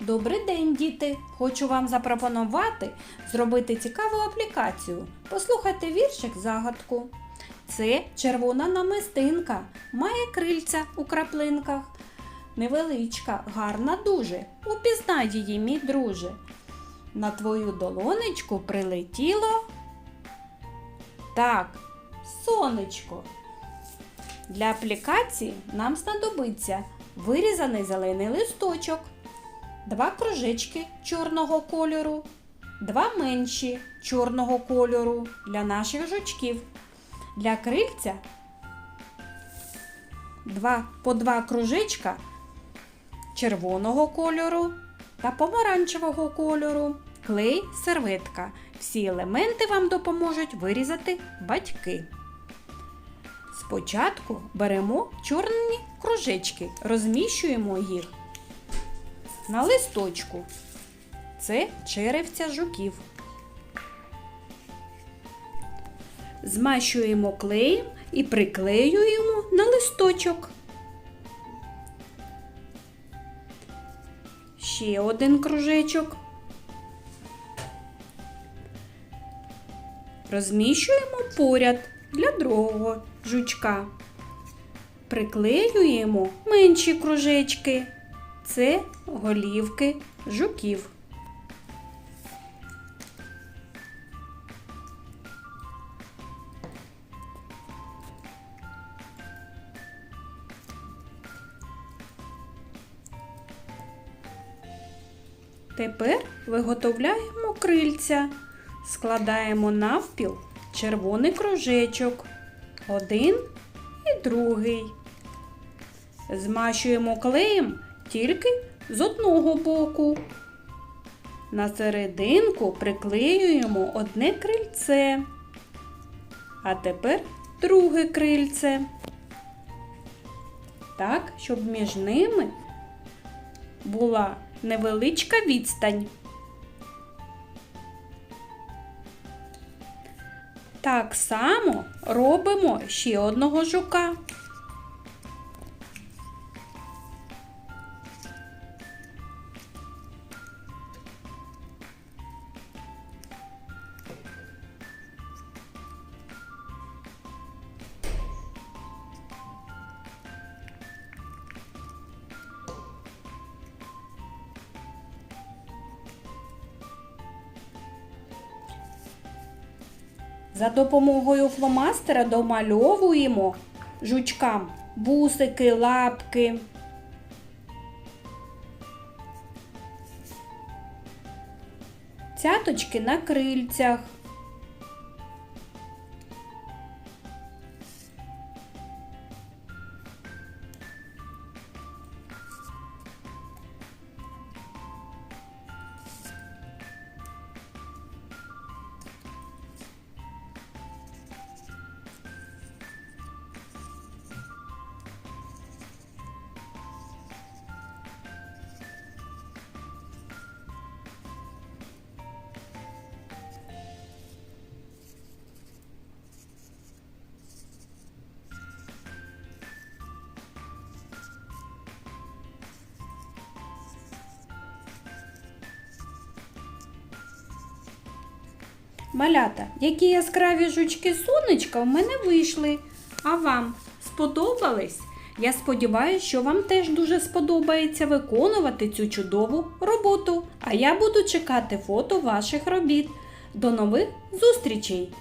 Добрий день, діти! Хочу вам запропонувати зробити цікаву аплікацію. Послухайте віршик загадку. Це червона намистинка, має крильця у краплинках. Невеличка, гарна дуже. Упізнай її, мій друже. На твою долонечку прилетіло. Так, сонечко. Для аплікації нам знадобиться вирізаний зелений листочок, два кружечки чорного кольору, два менші чорного кольору для наших жучків. Для крильця два, по два кружечка червоного кольору та помаранчевого кольору, клей, серветка. Всі елементи вам допоможуть вирізати батьки. Спочатку беремо чорні кружечки, розміщуємо їх на листочку. Це черевця жуків. Змащуємо клеєм і приклеюємо на листочок. Ще один кружечок. Розміщуємо поряд для другого жучка. Приклеюємо менші кружечки. Це голівки жуків. Тепер виготовляємо крильця. Складаємо навпіл червоний кружечок. Один і другий. Змащуємо клеєм тільки з одного боку. На серединку приклеюємо одне крильце. А тепер друге крильце. Так, щоб між ними була невеличка відстань. Так само робимо ще одного жука. За допомогою фломастера домальовуємо жучкам бусики, лапки. Цяточки на крильцях. Малята, які яскраві жучки сонечка в мене вийшли. А вам сподобались? Я сподіваюся, що вам теж дуже сподобається виконувати цю чудову роботу. А я буду чекати фото ваших робіт. До нових зустрічей!